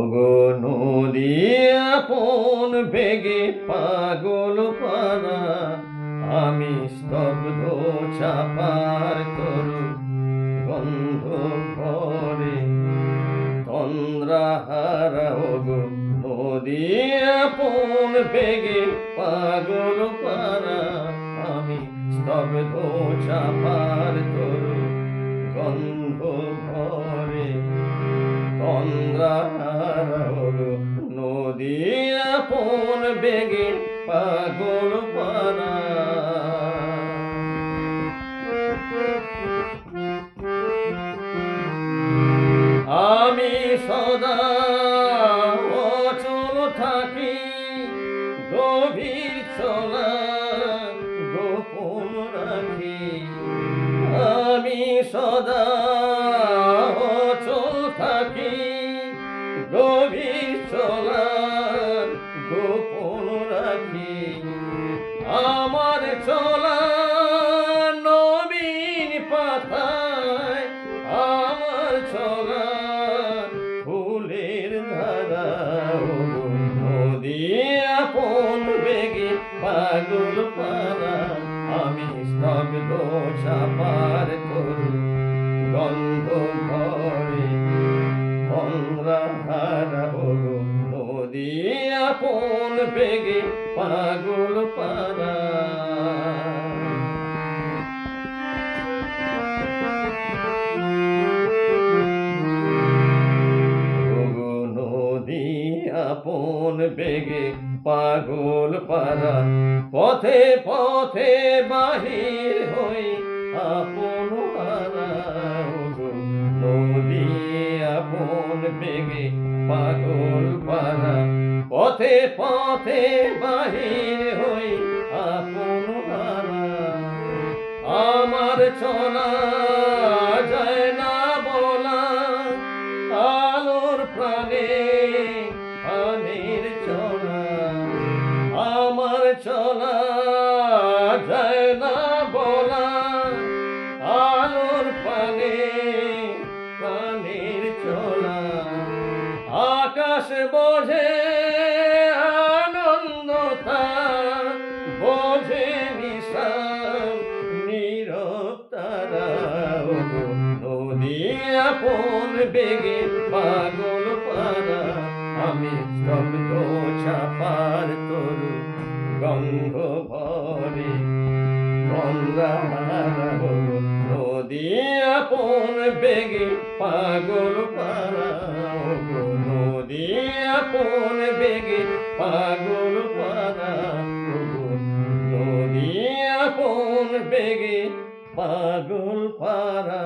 ওগো নদী আপন বেগে পাগল পারা আমি স্তব্ধ চাপার তরু গন্ধ ভরে তন্দ্রাহারা ওগো, নদী আপন বেগে পাগল পারা আমি স্তব্ধ চাপার বেগে পাগল পারা। আমি সদা অচল থাকি, গভীর চলা গোপন রাখি। আমি সদা অচল থাকি, গভীর চলা বেগে পাগল পারা, আমি সব দোষা পার করি। গন্ধ ঘরে অন্ধ্রাহারা হলো, নদী আপন বেগে পাগল পারা। বেগে পাগল পারা। পথে পথে বাহির হই আপন নদী আপন বেগে পাগল পারা। পথে পথে বাহির হই আপন আমার চলা যায় না বলা। আলোর প্রাণে প্রাণের চলা আমার চলা যায় বলা। আলোর প্রাণে প্রাণের চলা আকাশ বোঝে বোঝে বেগে পাগল আমি স্তব্ধ চাপার তরু গন্ধ ভরে নদী আপন বেগে পাগল পারা নদী আপন বেগে পাগল পারা নদী আপন বেগে পাগল পারা